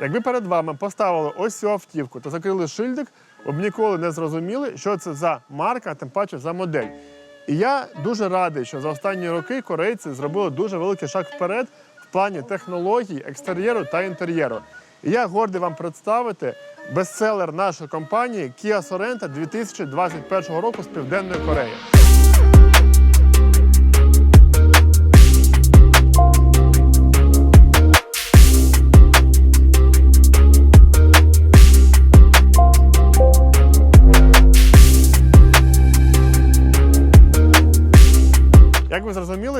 Якби перед вами поставили ось цю автівку та закрили шильдик, ви б ніколи не зрозуміли, що це за марка, а тим паче за модель. І я дуже радий, що за останні роки корейці зробили дуже великий шаг вперед в плані технологій, екстер'єру та інтер'єру. І я гордий вам представити бестселер нашої компанії Kia Sorento 2021 року з Південної Кореї.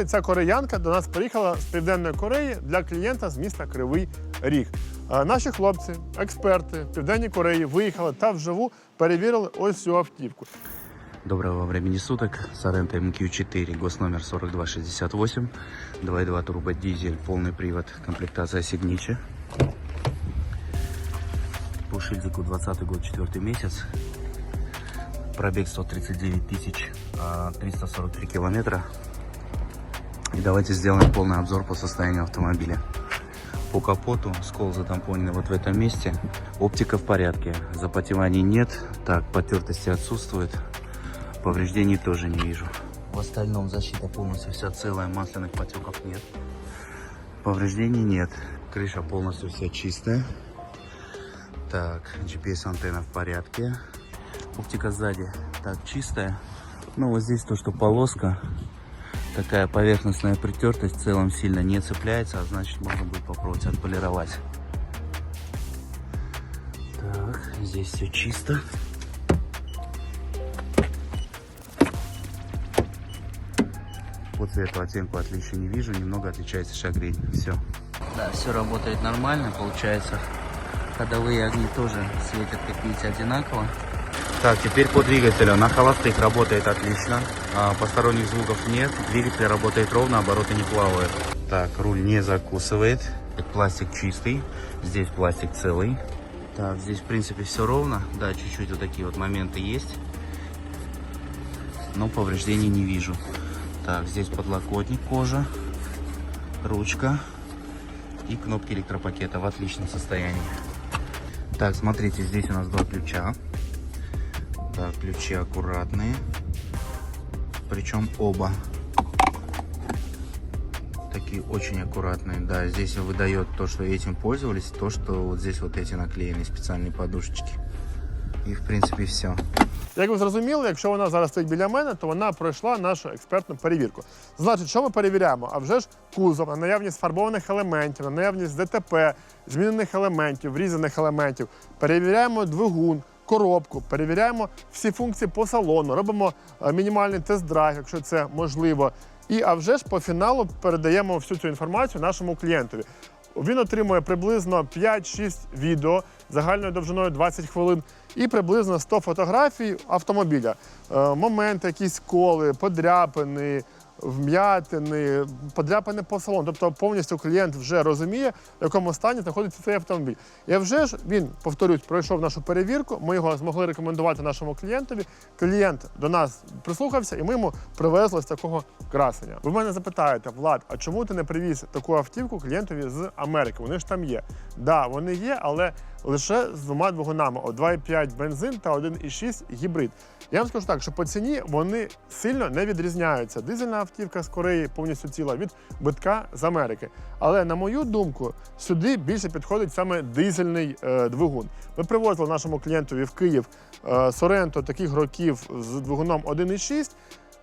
Ця кореянка до нас приїхала з Південної Кореї для клієнта з міста Кривий Ріг. Наші хлопці, експерти в Південній Кореї виїхали та вживу перевірили ось цю автівку. Доброго времени суток. Соренто МК-4, госномер 4268, 2.2 турбодизель, полный привод, комплектация Signature. По шильдику 20 год, 4 месяц. Пробег 139 тысяч, а, 343 километра. И давайте сделаем полный обзор по состоянию автомобиля. По капоту скол затампонен вот в этом месте. Оптика в порядке, запотеваний нет. Так, потертости отсутствуют. Повреждений тоже не вижу. В остальном защита полностью вся целая, масляных потеков нет. Повреждений нет. Крыша полностью вся чистая. Так, GPS-антенна в порядке. Оптика сзади так чистая. Ну вот здесь то, что полоска, такая поверхностная притертость в целом сильно не цепляется, а значит можно будет попробовать отполировать. Так, здесь все чисто. По цвету оттенку отличия не вижу, немного отличается шагрень. Все. Да, все работает нормально, получается. Ходовые огни тоже светят, как видите, одинаково. Так, теперь по двигателю. На холостых работает отлично. А, посторонних звуков нет. Двигатель работает ровно, обороты не плавают. Так, руль не закусывает. Пластик чистый. Здесь пластик целый. Так, здесь в принципе все ровно. Да, чуть-чуть вот такие вот моменты есть. Но повреждений не вижу. Так, здесь подлокотник кожа, ручка и кнопки электропакета в отличном состоянии. Так, смотрите, здесь у нас два ключа. Так, ключи аккуратные. Причем оба. Такие очень аккуратные. Да, здесь выдает то, что этим пользовались, то, что вот здесь вот эти наклеены специальные подушечки. И в принципе все. Як ви зрозуміли, якщо вона зараз стоїть біля мене, то вона пройшла нашу експертну перевірку. Значить, що ми перевіряємо? А вже ж кузов, на наявність фарбованих елементів, на наявність ДТП, змінених елементів, врізаних елементів. Перевіряємо двигун, коробку, перевіряємо всі функції по салону, робимо е, мінімальний тест-драйв, якщо це можливо. І а вже ж по фіналу передаємо всю цю інформацію нашому клієнтові. Він отримує приблизно 5-6 відео загальною довжиною 20 хвилин і приблизно 100 фотографій автомобіля. Е, Моменти, якісь коли, подряпини, вм'ятини, подряпини по салону. Тобто повністю клієнт вже розуміє, в якому стані знаходиться цей автомобіль. І вже ж він, повторюсь, пройшов нашу перевірку. Ми його змогли рекомендувати нашому клієнтові. Клієнт до нас прислухався, і ми йому привезли з такого красення. Ви мене запитаєте, Влад, а чому ти не привіз таку автівку клієнтові з Америки? Вони ж там є. Да, вони є, але лише з двома двигунами: О, 2,5 бензин та 1,6 гібрид. Я вам скажу так, що по ціні вони сильно не відрізняються. Дизельна автівка з Кореї повністю ціла від битка з Америки. Але на мою думку, сюди більше підходить саме дизельний е, двигун. Ми привозили нашому клієнтові в Київ е, Соренто таких років з двигуном 1,6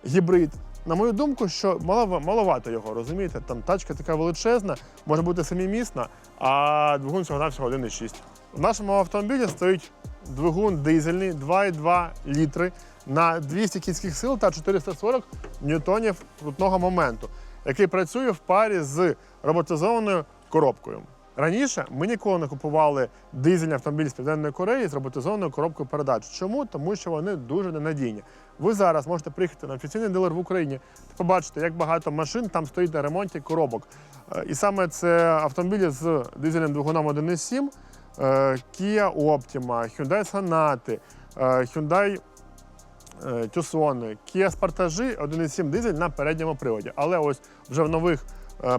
гібрид. На мою думку, що мало, маловато його, розумієте? Там тачка така величезна, може бути самімісна, а двигун всього навсього 1,6. В нашому автомобілі стоїть двигун дизельний 2,2 літри на 200 кінських сил та 440 ньютонів крутного моменту, який працює в парі з роботизованою коробкою. Раніше ми ніколи не купували дизельні автомобілі з Південної Кореї з роботизованою коробкою передач. Чому? Тому що вони дуже ненадійні. Ви зараз можете приїхати на офіційний дилер в Україні та побачити, як багато машин там стоїть на ремонті коробок. Е, І саме це автомобілі з дизельним двигуном 1.7, е, Kia Optima, Hyundai Sonata, е, Hyundai Tucson, Kia Sportage 1.7 дизель на передньому приводі. Але ось вже в нових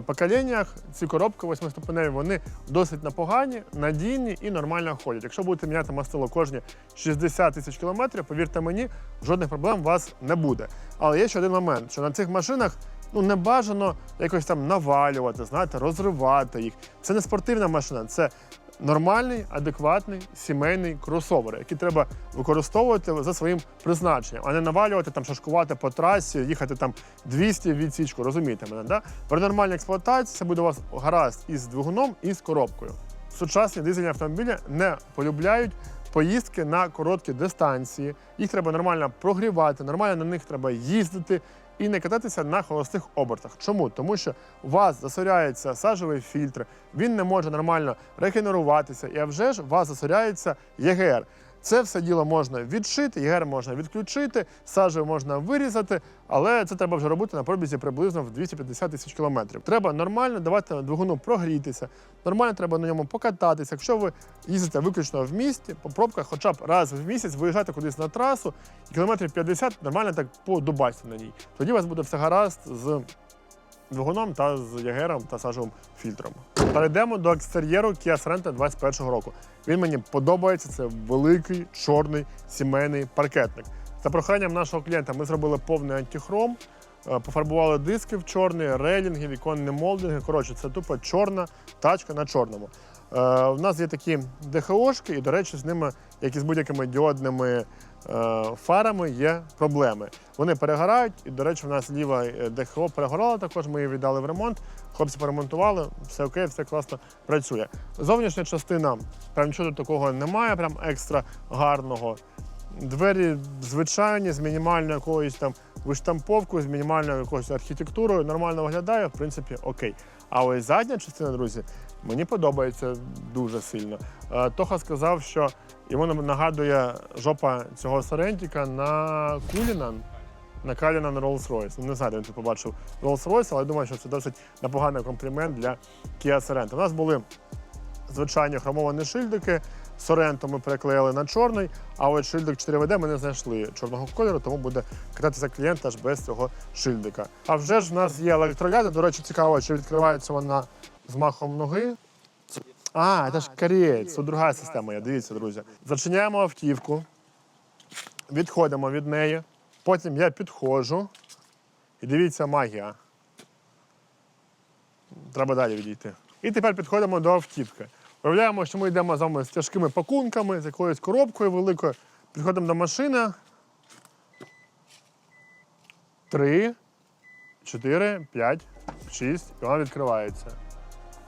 поколіннях ці коробки восьмиступеневі, вони досить непогані, надійні і нормально ходять. Якщо будете міняти мастило кожні 60 тисяч кілометрів, повірте мені, жодних проблем у вас не буде. Але є ще один момент, що на цих машинах ну не бажано якось там навалювати, знаєте, розривати їх. Це не спортивна машина, це нормальний, адекватний сімейний кросовер, який треба використовувати за своїм призначенням, а не навалювати там, шашкувати по трасі, їхати там 200 в відсічку. Розумієте мене? Да? При нормальній експлуатації це буде у вас гаразд із двигуном і з коробкою. Сучасні дизельні автомобілі не полюбляють поїздки на короткі дистанції. Їх треба нормально прогрівати, нормально на них треба їздити і не кататися на холостих обертах. Чому? Тому що у вас засоряється сажовий фільтр, він не може нормально регенеруватися, і а вже ж у вас засоряється ЄГР. Це все діло можна відшити, ЄГР можна відключити, сажу можна вирізати, але це треба вже робити на пробізі приблизно в 250 тисяч кілометрів. Треба нормально давати двигуну прогрітися, нормально треба на ньому покататися. Якщо ви їздите виключно в місті, по пробках хоча б раз в місяць виїжджати кудись на трасу, і кілометрів 50 нормально так подубасти на ній. Тоді у вас буде все гаразд з двигуном та з ягером та сажовим фільтром. Перейдемо до екстер'єру Kia Sorento 21 року. Він мені подобається. Це великий чорний сімейний паркетник. За проханням нашого клієнта ми зробили повний антихром, е, пофарбували диски в чорний, рейлінги, віконні молдинги. Коротше, це тупо чорна тачка на чорному. Е, у нас є такі ДХОшки, і, до речі, з ними, як і з будь-якими діодними е, фарами, є проблеми. Вони перегорають, і, до речі, у нас ліва е, ДХО перегорала також, ми її віддали в ремонт. Хлопці поремонтували, все окей, все класно працює. Зовнішня частина, прям тут такого немає, прям екстра гарного. Двері звичайні, з мінімальною якоюсь там виштамповкою, з мінімальною якоюсь архітектурою, нормально виглядає, в принципі, окей. А ось задня частина, друзі, мені подобається дуже сильно. Е, Тоха сказав, що йому нагадує жопа цього Сорентіка на Кулінан. На Калінан Rolls-Royce. Ну, не знаю, де він тут побачив Rolls-Royce, але думаю, що це досить непоганий комплімент для Kia Sorento. У нас були звичайні хромовані шильдики. Sorento ми переклеїли на чорний, а от шильдик 4WD ми не знайшли чорного кольору, тому буде кататися клієнт аж без цього шильдика. А вже ж в нас є електроляда. До речі, цікаво, чи відкривається вона з махом ноги. А, це ж кореєць, це друга система є. Дивіться, друзі. Зачиняємо автівку, відходимо від неї. Потім я підходжу. І дивіться, магія. Треба далі відійти. І тепер підходимо до автівки. Уявляємо, що ми йдемо з вами з тяжкими пакунками, з якоюсь коробкою великою. Підходимо до машини. Три, чотири, п'ять, шість. І вона відкривається.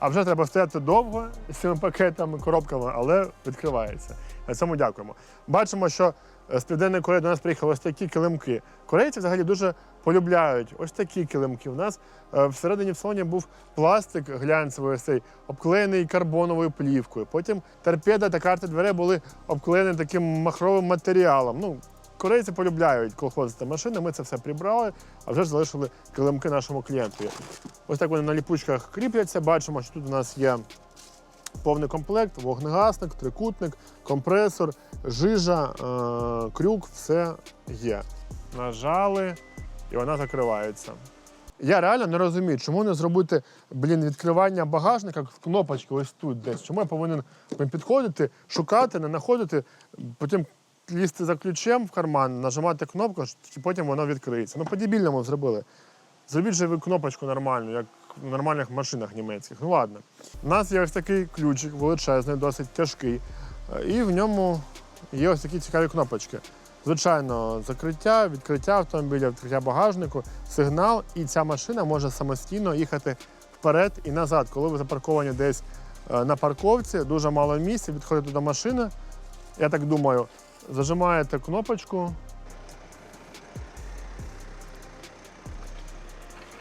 А вже треба стояти довго з цими пакетами, коробками, але відкривається. На цьому дякуємо. Бачимо, що е, з Південної Кореї до нас приїхали ось такі килимки. Корейці взагалі дуже полюбляють ось такі килимки. У нас е, всередині в салоні був пластик глянцевий, цей, обклеєний карбоновою плівкою. Потім торпеда та карти дверей були обклеєні таким махровим матеріалом. Ну, Корейці полюбляють колхозити машини, ми це все прибрали, а вже залишили килимки нашому клієнту. Ось так вони на ліпучках кріпляться. Бачимо, що тут у нас є повний комплект, вогнегасник, трикутник, компресор, жижа, е- крюк, все є. Нажали, і вона закривається. Я реально не розумію, чому не зробити блін, відкривання багажника в кнопочки ось тут десь. Чому я повинен підходити, шукати, не знаходити, потім лізти за ключем в карман, нажимати кнопку, і потім воно відкриється. Ну, по-дебільному зробили. Зробіть же ви кнопочку нормальну, як в нормальних машинах німецьких. Ну ладно. У нас є ось такий ключик величезний, досить тяжкий. е, І в ньому є ось такі цікаві кнопочки. Звичайно, закриття, відкриття автомобіля, відкриття багажнику, сигнал, і ця машина може самостійно їхати вперед і назад. Коли ви запарковані десь е, на парковці, дуже мало місця, відходите до машини. Я так думаю, зажимаєте кнопочку.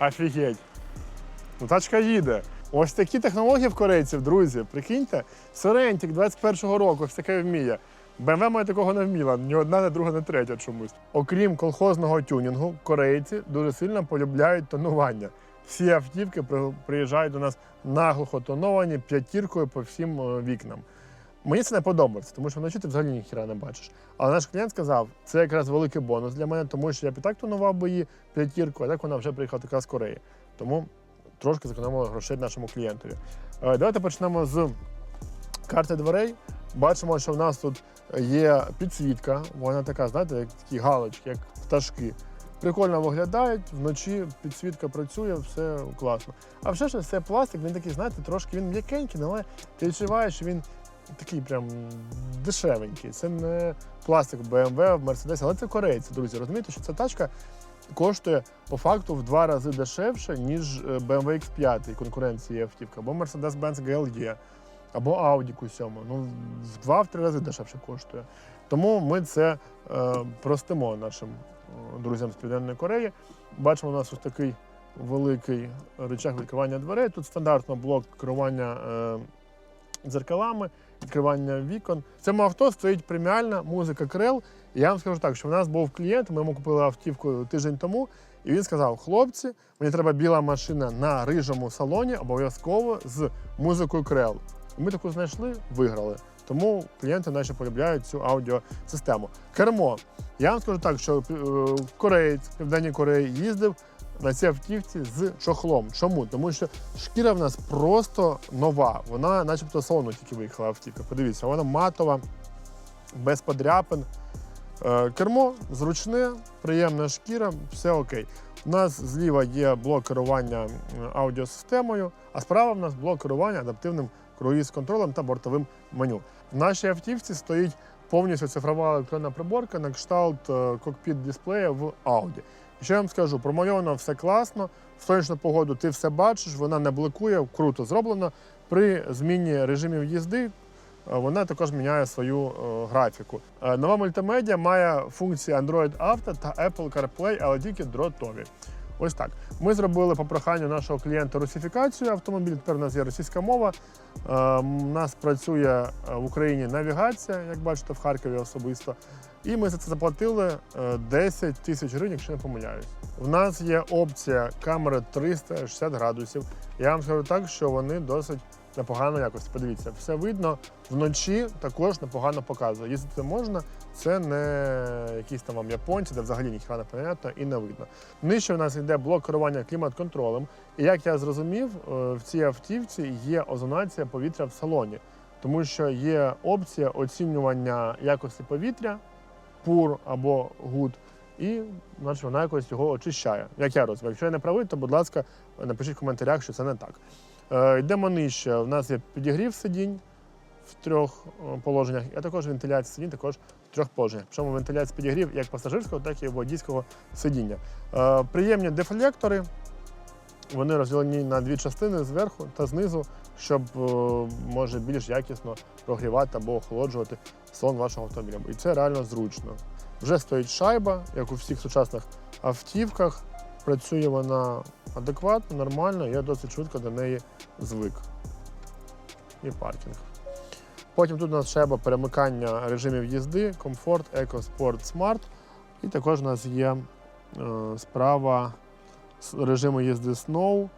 Офігеть. Ну, тачка їде. Ось такі технології в корейців, друзі. Прикиньте, Сорентік 21-го року ось таке вміє. BMW моя такого не вміла, ні одна, ні друга, ні третя чомусь. Окрім колхозного тюнінгу, корейці дуже сильно полюбляють тонування. Всі автівки при- приїжджають до нас наглухо тоновані п'ятіркою по всім е, вікнам. Мені це не подобається, тому що вночі ти взагалі ніхіра не бачиш. Але наш клієнт сказав, це якраз великий бонус для мене, тому що я і так тонував би її п'ятірку, а так вона вже приїхала така з Кореї. Тому трошки зекономили грошей нашому клієнтові. Е, Давайте почнемо з карти дверей. Бачимо, що в нас тут є підсвітка. Вона така, знаєте, як такі галочки, як пташки. Прикольно виглядають, вночі підсвітка працює, все класно. А вже ж це пластик, він такий, знаєте, трошки він м'якенький, але ти відчуваєш, що він такий прям дешевенький. Це не пластик BMW, в Mercedes, але це корейці, друзі. Розумієте, що ця тачка коштує по факту в два рази дешевше, ніж е, BMW X5 конкуренції автівка, або Mercedes-Benz GLE, або Audi Q7. Ну, в два-три рази дешевше коштує. Тому ми це е, простимо нашим е, друзям з Південної Кореї. Бачимо, у нас ось такий великий рычаг відкривання дверей. Тут стандартно блок керування е, дзеркалами, відкривання вікон. В цьому авто стоїть преміальна музика Крел. І я вам скажу так, що в нас був клієнт, ми йому купили автівку тиждень тому, і він сказав: хлопці, мені треба біла машина на рижому салоні, обов'язково з музикою Крел. Ми таку знайшли, виграли. Тому клієнти наші полюбляють цю аудіосистему. Кермо. Я вам скажу так, що е, кореєць Південній Кореї їздив на цій автівці з чохлом. Чому? Тому що шкіра в нас просто нова. Вона, начебто, салону тільки виїхала автівка. Подивіться, вона матова, без подряпин. Е, Кермо зручне, приємна шкіра, все окей. У нас зліва є блок керування аудіосистемою, а справа в нас блок керування адаптивним круїз-контролем та бортовим меню. В нашій автівці стоїть повністю цифрова електронна приборка на кшталт е, кокпіт дисплея в Audi. Що я вам скажу, промальовано все класно, в сонячну погоду ти все бачиш, вона не блокує, круто зроблено. При зміні режимів їзди е, вона також міняє свою е, графіку. Е, Нова мультимедіа має функції Android Auto та Apple CarPlay, але тільки дротові. Ось так. Ми зробили по проханню нашого клієнта русифікацію автомобіля. Тепер у нас є російська мова. Е, У нас працює е, в Україні навігація, як бачите, в Харкові особисто. І ми за це заплатили е, 10 тисяч гривень, якщо не помиляюсь. В нас є опція камери 360 градусів. Я вам скажу так, що вони досить непоганої якості. Подивіться, все видно. Вночі також непогано показує. Їздити можна, це не якісь там вам японці, де взагалі ніхіра не понятно і не видно. Нижче в нас йде блок керування клімат-контролем. І як я зрозумів, е, в цій автівці є озонація повітря в салоні, тому що є опція оцінювання якості повітря, пур або гуд, і значить, вона якось його очищає. Як я розумію. Якщо я не правий, то будь ласка, напишіть в коментарях, що це не так. Е, Йдемо нижче. У нас є підігрів сидінь в трьох е, положеннях, а також вентиляція сидінь також в трьох положеннях. Причому вентиляція підігрів як пасажирського, так і водійського сидіння. Е, Приємні дефлектори. Вони розділені на дві частини зверху та знизу, щоб може більш якісно прогрівати або охолоджувати салон вашого автомобіля. І це реально зручно. Вже стоїть шайба, як у всіх сучасних автівках. Працює вона адекватно, нормально, я досить швидко до неї звик. І паркінг. Потім тут у нас шайба перемикання режимів їзди, комфорт, еко, спорт, смарт. І також у нас є е, справа режиму їзди Snow,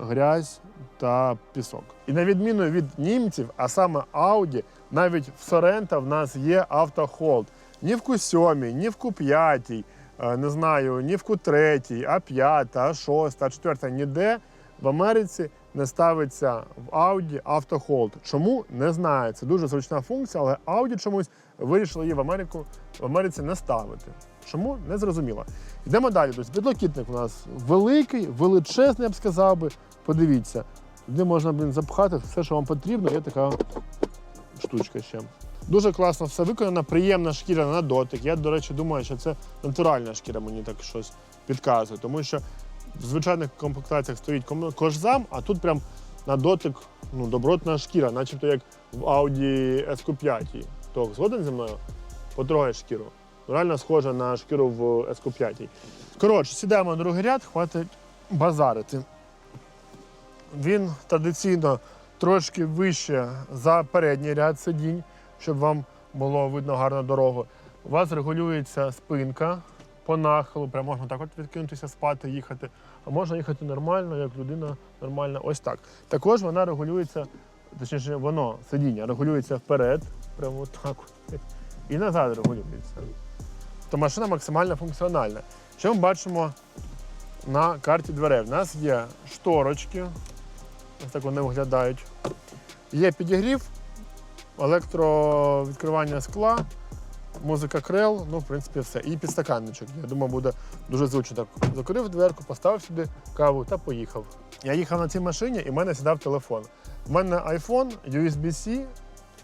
грязь та пісок. І на відміну від німців, а саме Audi, навіть в Sorento в нас є автохолд. Ні в Q7, ні в Q5, е, не знаю, ні в Q3, А5, А6, А4, ніде в Америці не ставиться в Audi автохолд. Чому? Не знаю. Це дуже зручна функція, але Audi чомусь вирішили її в Америку в Америці не ставити. Чому? Не зрозуміло. Йдемо далі. Тобто підлокітник у нас великий, величезний, я б сказав би. Подивіться, де можна блін, запхати все, що вам потрібно. Є така штучка ще. Дуже класно все виконано, приємна шкіра на дотик. Я, до речі, думаю, що це натуральна шкіра, мені так щось підказує, тому що в звичайних комплектаціях стоїть кожзам, а тут прям на дотик ну, добротна шкіра, начебто як в Audi SQ5. То згоден зі мною? Потрогай шкіру. Реально схожа на шкіру в SQ5. Коротше, сідаємо на другий ряд, хватить базарити. Він традиційно трошки вище за передній ряд сидінь, щоб вам було видно гарно дорогу. У вас регулюється спинка по нахилу, прямо можна так от відкинутися, спати, їхати. А можна їхати нормально, як людина нормальна. Ось так. Також вона регулюється, точніше, воно сидіння регулюється вперед, прямо так. І назад регулюється. То машина максимально функціональна. Що ми бачимо на карті дверей. У нас є шторочки, ось так вони виглядають. Є підігрів, електровідкривання скла, музика крел, ну, в принципі, все. І підстаканничок. Я думаю, буде дуже зручно. Так закрив дверку, поставив сюди каву та поїхав. Я їхав на цій машині і в мене сідав телефон. У мене iPhone, USB-C,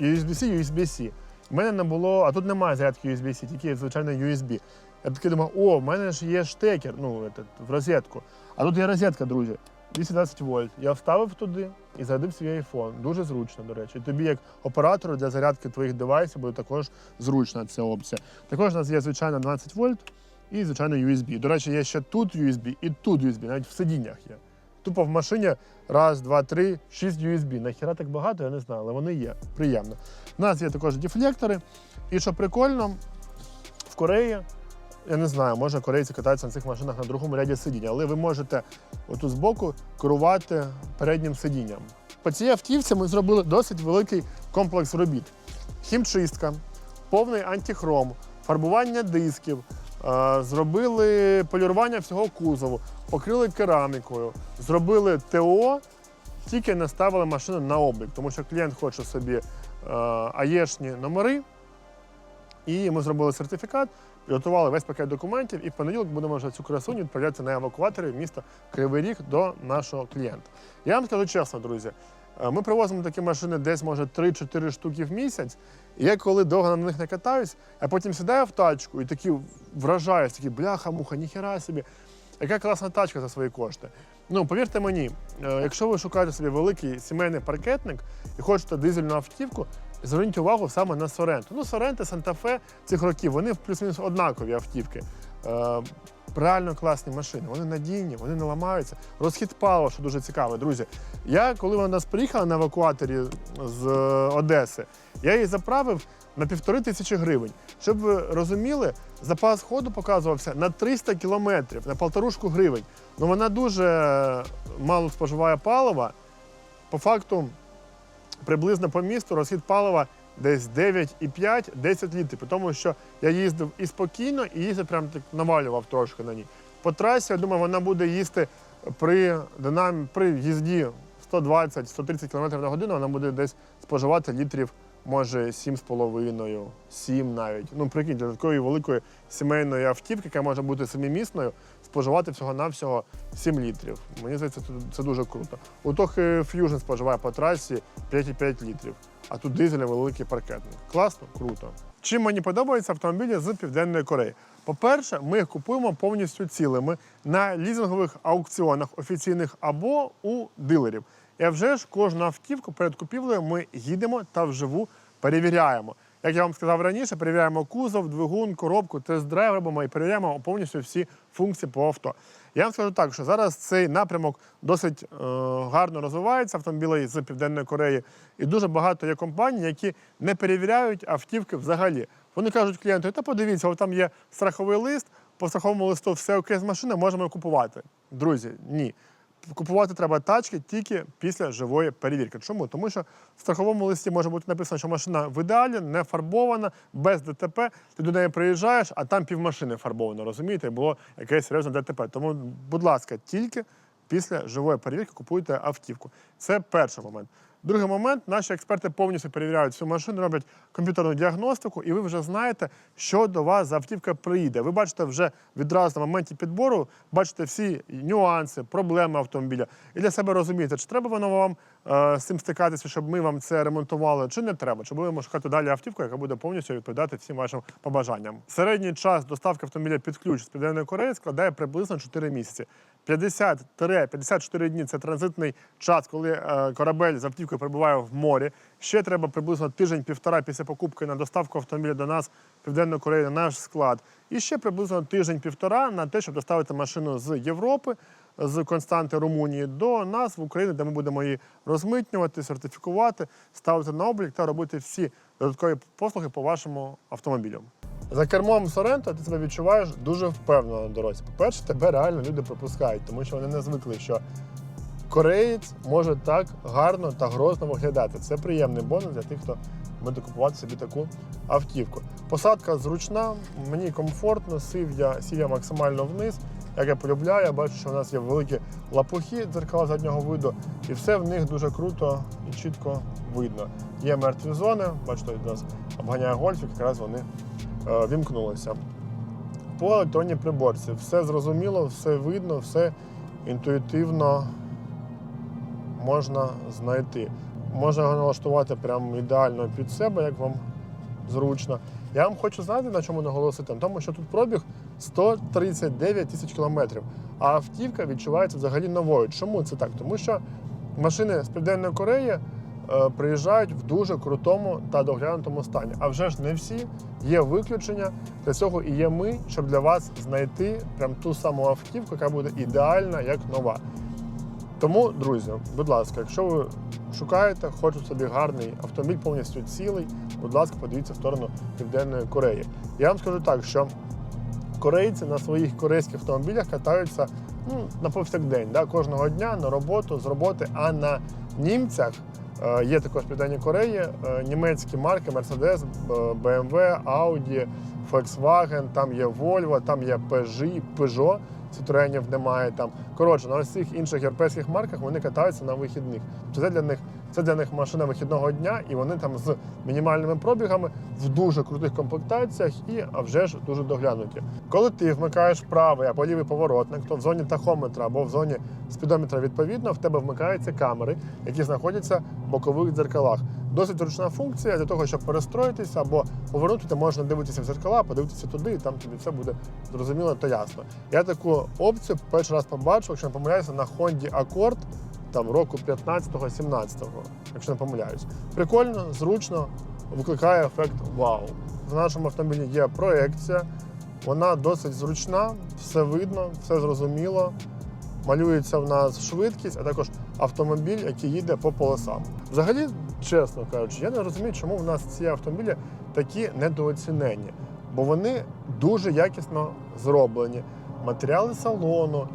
USB-C, USB-C. У мене не було, а тут немає зарядки USB-C, тільки звичайно USB. Я такий думав, о, в мене ж є штекер, ну, в розетку. А тут є розетка, друзі. 220 вольт. Я вставив туди і зарядив свій iPhone. Дуже зручно, до речі. Тобі, як оператору для зарядки твоїх девайсів, буде також зручна ця опція. Також у нас є звичайно 12 вольт і звичайно USB. До речі, є ще тут USB і тут USB, навіть в сидіннях є. Тупо в машині раз, два, три, шість USB. Нахіра так багато, я не знаю, але вони є. Приємно. У нас є також дефлектори. І що прикольно, в Кореї, я не знаю, може корейці катаються на цих машинах на другому ряді сидіння, але ви можете отут збоку керувати переднім сидінням. По цій автівці ми зробили досить великий комплекс робіт: хімчистка, повний антихром, фарбування дисків, е, зробили полірування всього кузову, покрили керамікою, зробили ТО, тільки не ставили машину на облік, тому що клієнт хоче собі е, АЄшні номери. І ми зробили сертифікат, підготували весь пакет документів, і в понеділок будемо вже цю красуню відправляти на евакуаторі в місто Кривий Ріг до нашого клієнта. Я вам скажу чесно, друзі, е, ми привозимо такі машини десь, може, 3-4 штуки в місяць. І я коли довго на них не катаюсь, я потім сідаю в тачку і такі вражаюсь, такі бляха-муха, ніхера собі. Яка класна тачка за свої кошти. Ну, повірте мені, е, якщо ви шукаєте собі великий сімейний паркетник і хочете дизельну автівку, зверніть увагу саме на Соренту. Ну, Соренти, Санта-Фе цих років, вони плюс-мінус однакові автівки. Е, реально класні машини, вони надійні, вони не ламаються. Розхід палива, що дуже цікаво, друзі. Я, коли вона нас приїхала на евакуаторі з е, Одеси, я її заправив на півтори тисячі гривень. Щоб ви розуміли, запас ходу показувався на 300 кілометрів, на полторушку гривень. Ну вона дуже мало споживає палива. По факту, приблизно по місту розхід палива десь 9,5-10 літрів. Тому, що я їздив і спокійно, і їздив прям так навалював трошки на ній. По трасі, я думаю, вона буде їсти при, динам... при їзді 120-130 км на годину, вона буде десь споживати літрів, може, 7,5, 7 навіть. Ну, прикинь, для такої великої сімейної автівки, яка може бути семимісною, споживати всього-навсього 7 літрів. Мені здається, це, це дуже круто. У Тохи Fusion споживає по трасі 5,5 літрів, а тут дизель великий паркетник. Класно, круто. Чим мені подобаються автомобілі з Південної Кореї? По-перше, ми їх купуємо повністю цілими на лізингових аукціонах офіційних або у дилерів. І вже ж кожну автівку перед купівлею ми їдемо та вживу перевіряємо. Як я вам сказав раніше, перевіряємо кузов, двигун, коробку, тест-драйв робимо і перевіряємо повністю всі функції по авто. Я вам скажу так, що зараз цей напрямок досить е, гарно розвивається автомобілей з Південної Кореї, і дуже багато є компаній, які не перевіряють автівки взагалі. Вони кажуть клієнту, та подивіться, там є страховий лист, по страховому листу все окей з машини, можемо купувати. Друзі, ні. Купувати треба тачки тільки після живої перевірки. Чому? Тому що в страховому листі може бути написано, що машина в ідеалі, не фарбована, без ДТП. Ти до неї приїжджаєш, а там півмашини фарбовано, розумієте? Було якесь серйозне ДТП. Тому, будь ласка, тільки після живої перевірки купуйте автівку. Це перший момент. Другий момент, наші експерти повністю перевіряють всю машину, роблять комп'ютерну діагностику, і ви вже знаєте, що до вас за автівка приїде. Ви бачите вже відразу на моменті підбору, бачите всі нюанси, проблеми автомобіля. І для себе розумієте, чи треба воно вам з цим стикатися, щоб ми вам це ремонтували, чи не треба, чи будемо шукати далі автівку, яка буде повністю відповідати всім вашим побажанням. Середній час доставки автомобіля під ключ з Південної Кореї складає приблизно 4 місяці. 50-54 дні це транзитний час, коли е, корабель з автівкою перебуває в морі. Ще треба приблизно тиждень-півтора після покупки на доставку автомобіля до нас в Південну Корею на наш склад. І ще приблизно тиждень-півтора на те, щоб доставити машину з Європи, з Константи Румунії до нас в Україну, де ми будемо її розмитнювати, сертифікувати, ставити на облік та робити всі додаткові послуги по вашому автомобілю. За кермом Соренто ти себе відчуваєш дуже впевнено на дорозі. По-перше, тебе реально люди пропускають, тому що вони не звикли, що кореєць може так гарно та грозно виглядати. Це приємний бонус для тих, хто буде купувати собі таку автівку. Посадка зручна, мені комфортно, сів я, сів я максимально вниз. Як я полюбляю. Я бачу, що в нас є великі лапухи дзеркала заднього виду, і все в них дуже круто і чітко видно. Є мертві зони, бачите, у нас обганяє гольфік, якраз вони е, вімкнулися. По електронній приборці все зрозуміло, все видно, все інтуїтивно можна знайти. Можна його налаштувати прямо ідеально під себе, як вам зручно. Я вам хочу знати, на чому наголосити, на тому, що тут пробіг 139 тисяч кілометрів, а автівка відчувається взагалі новою. Чому це так? Тому що машини з Південної Кореї е, приїжджають в дуже крутому та доглянутому стані. А вже ж не всі є виключення. Для цього і є ми, щоб для вас знайти прям ту саму автівку, яка буде ідеальна як нова. Тому, друзі, будь ласка, якщо ви шукаєте, хочете собі гарний автомобіль повністю цілий, будь ласка, подивіться в сторону Південної Кореї. Я вам скажу так, що корейці на своїх корейських автомобілях катаються ну, на повсякдень, да, кожного дня на роботу, з роботи, а на німцях. е, Є також в Південній Кореї е, німецькі марки Mercedes, BMW, Audi, Volkswagen, там є Volvo, там є Peugeot, Peugeot, Citroenів немає там. Коротше, на цих інших європейських марках вони катаються на вихідних. Тобто Це для них це для них машина вихідного дня, і вони там з мінімальними пробігами в дуже крутих комплектаціях і вже ж дуже доглянуті. Коли ти вмикаєш правий або лівий поворотник, то в зоні тахометра або в зоні спідометра відповідно в тебе вмикаються камери, які знаходяться в бокових дзеркалах. Досить зручна функція для того, щоб перестроїтися або повернути, ти можна дивитися в дзеркала, подивитися туди, і там тобі все буде зрозуміло та ясно. Я таку опцію перший раз побачив, якщо не помиляюся, на Honda Accord там року 15-17, якщо не помиляюсь. Прикольно, зручно, викликає ефект вау. В нашому автомобілі є проекція, вона досить зручна, все видно, все зрозуміло. Малюється в нас швидкість, а також автомобіль, який їде по полосам. Взагалі, чесно кажучи, я не розумію, чому в нас ці автомобілі такі недооцінені, бо вони дуже якісно зроблені. Матеріали салону,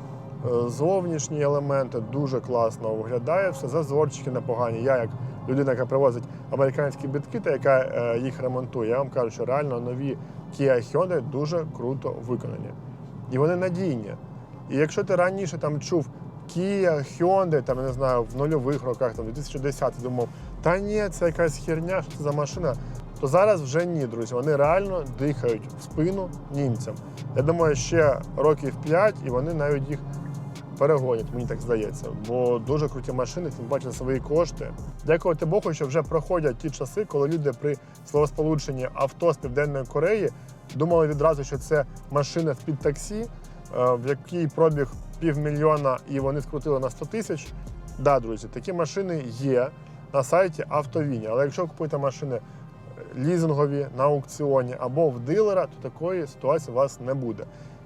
зовнішні елементи дуже класно виглядає, все зазорчики непогані. Я як людина, яка привозить американські битки та яка е, їх ремонтує, я вам кажу, що реально нові Kia Hyundai дуже круто виконані. І вони надійні. І якщо ти раніше там чув Kia, Hyundai, там, я не знаю, в нульових роках, там 2010 думав, та ні, це якась херня, що це за машина, то зараз вже ні, друзі. Вони реально дихають в спину німцям. Я думаю, ще років 5 і вони навіть їх перегонять, мені так здається. Бо дуже круті машини, тим паче свої кошти. Дякувати Богу, що вже проходять ті часи, коли люди при словосполученні авто з Південної Кореї думали відразу, що це машина в таксі, е, в якій пробіг півмільйона і вони скрутили на 100 тисяч. Да, друзі, такі машини є на сайті Автовіні. Але якщо купуєте машини лізингові на аукціоні або в дилера, то такої ситуації у вас не буде.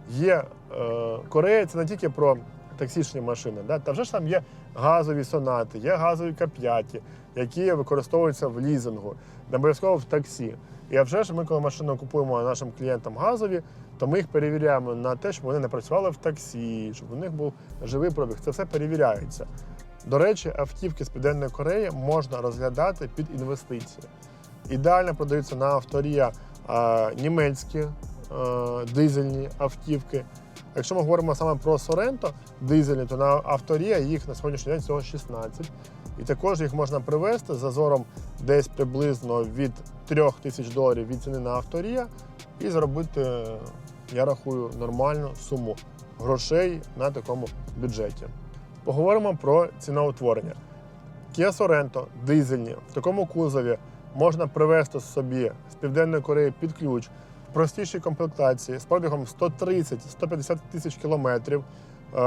Є е, Корея це не тільки про таксічні машини, да? та вже ж там є газові сонати, є газові кап'яті, які використовуються в лізингу, не обов'язково в таксі. І а вже ж ми, коли машину купуємо нашим клієнтам газові, то ми їх перевіряємо на те, щоб вони не працювали в таксі, щоб у них був живий пробіг. Це все перевіряється. До речі, автівки з Південної Кореї можна розглядати під інвестиції. Ідеально продаються на авторія німецькі дизельні автівки. Якщо ми говоримо саме про Соренто дизельні, то на авторія їх на сьогоднішній день всього 16. І також їх можна привезти з зазором десь приблизно від 3 тисяч доларів від ціни на авторія і заробити, я рахую, нормальну суму грошей на такому бюджеті. Поговоримо про ціноутворення. Kia Sorento дизельні в такому кузові можна привезти собі з Південної Кореї під ключ в простішій комплектації з пробігом 130-150 тисяч кілометрів. Е,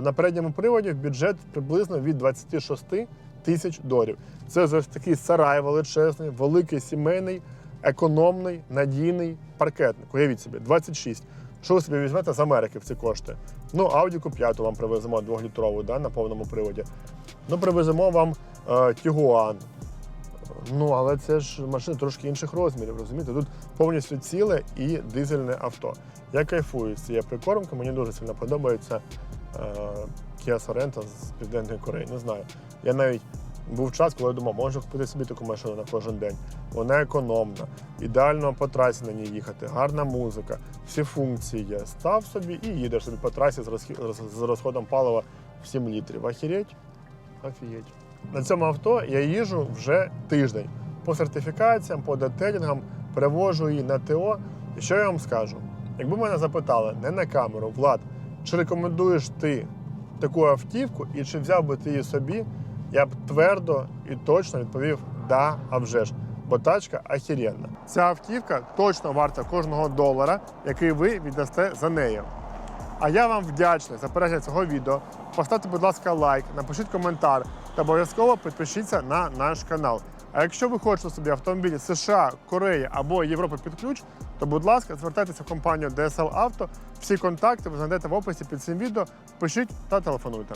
На передньому приводі в бюджет приблизно від 26 тисяч доларів. Це ось такий сарай величезний, великий сімейний, економний, надійний паркетник. Уявіть собі, 26. Що ви собі візьмете з Америки в ці кошти? Ну, Audi Q5 вам привеземо 2-літрову да, на повному приводі. Ну, привеземо вам е, Тігуан. Ну, але це ж машина трошки інших розмірів, розумієте? Тут повністю ціле і дизельне авто. Я кайфую з цієї прикормки, мені дуже сильно подобається е, Kia Sorento з Південної Кореї. Не знаю. Я навіть Був час, коли я думав, можу купити собі таку машину на кожен день. Вона економна, ідеально по трасі на ній їхати, гарна музика, всі функції є. Став собі і їдеш собі по трасі з розходом палива в 7 літрів. Ахіреть? Офігеть. На цьому авто я їжджу вже тиждень. По сертифікаціям, по детелінгам, перевожу її на ТО. І що я вам скажу? Якби мене запитали не на камеру, Влад, чи рекомендуєш ти таку автівку і чи взяв би ти її собі, я б твердо і точно відповів да, а вже ж. Бо тачка ахіренна. Ця автівка точно варта кожного долара, який ви віддасте за нею. А я вам вдячний за перегляд цього відео. Поставте, будь ласка, лайк, напишіть коментар та обов'язково підпишіться на наш канал. А якщо ви хочете собі автомобілі США, Кореї або Європи під ключ, то будь ласка, звертайтеся в компанію DSL Auto. Всі контакти ви знайдете в описі під цим відео. Пишіть та телефонуйте.